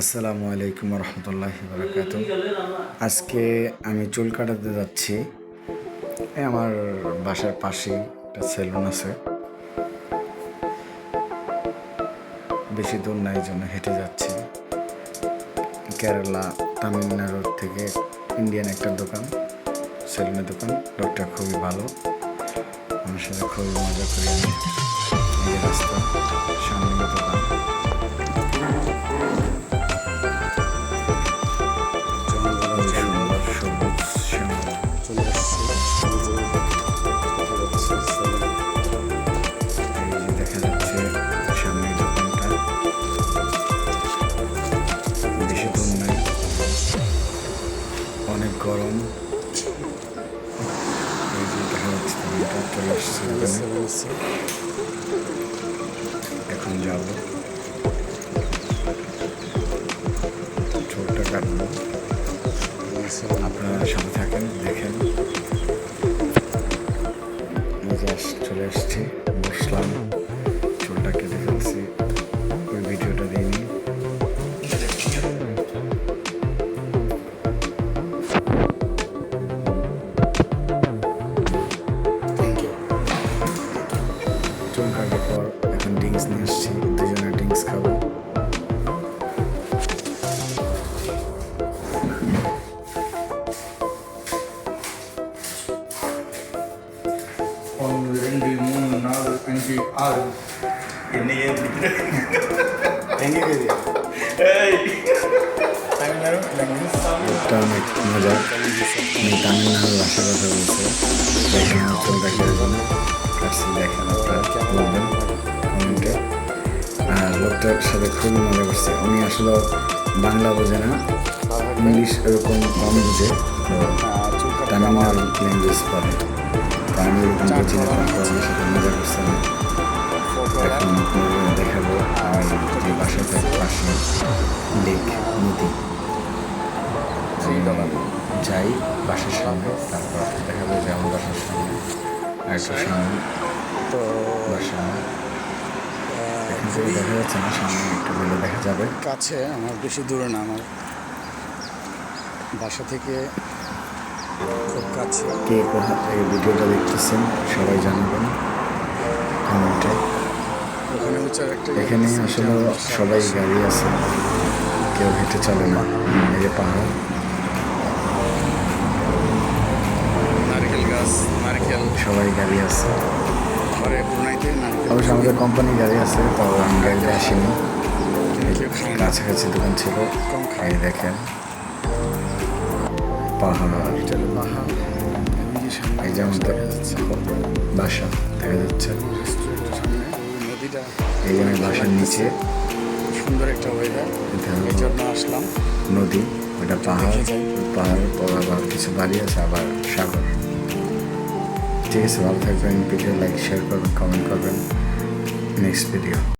আসসালামু আলাইকুম রহমতুল্লাহ বারাকাত আজকে আমি চুল কাটাতে যাচ্ছি। আমার বাসার পাশে একটা সেলুন আছে। বেশি দূর নাই জন্য হেঁটে যাচ্ছি। কেরালা তামিলনাড়ু থেকে ইন্ডিয়ান একটা দোকান, সেলুনের দোকান। লোকটা খুবই ভালো। আমার সাথে খুবই মজা করি আমি গরম এখন যাব ছোটটা কাটবো আপনারা সাথে থাকেন দেখেন। চলে আসছি ஒன்று ரெண்டு மூணு நாலு அஞ்சு ஆறு என்னையே অনেক আমি তামিলনাড়ু উনি আসলে বাংলা বোঝে না ইংলিশ এরকম কম বুঝে তামিলনাড়ু ল্যাঙ্গুয়েজ পড়ে তো আমি মজা করছে না এখন লেক নদী আমি যাই বাসার সামনে তারপর দেখাবো যে আমার বাসার সামনে তো এখান দেখা যাচ্ছে না সামনে দেখা যাবে কাছে, আমার বেশি দূরে না, আমার বাসা থেকে কে কোথা থেকে ভিডিওটা দেখতেছেন সবাই জানাবেন কমেন্টে। এখানে আসলে সবাই গাড়ি আছে কেউ হেঁটে চলে না এই যে পাহাড়। সবাই গাড়ি আছে। অবশ্য আমাদের কোম্পানি গাড়ি আছে তবে আমি গাড়িতে আসিনি। কাছাকাছি দোকান ছিল এই দেখেন। পাহাড় এই যে আমাদের বাসা দেখা যাচ্ছে। এই যে আমি বাসার নিচে। সুন্দর একটা ওয়েদার এই জন্য আসলাম। নদী ওটা পাহাড়। পাহাড়ের পর আবার কিছু বাড়ি আছে আবার সাগর। ঠিক আছে ভালো থাকবেন ভিডিও লাইক শেয়ার করবেন কমেন্ট করবেন। Next video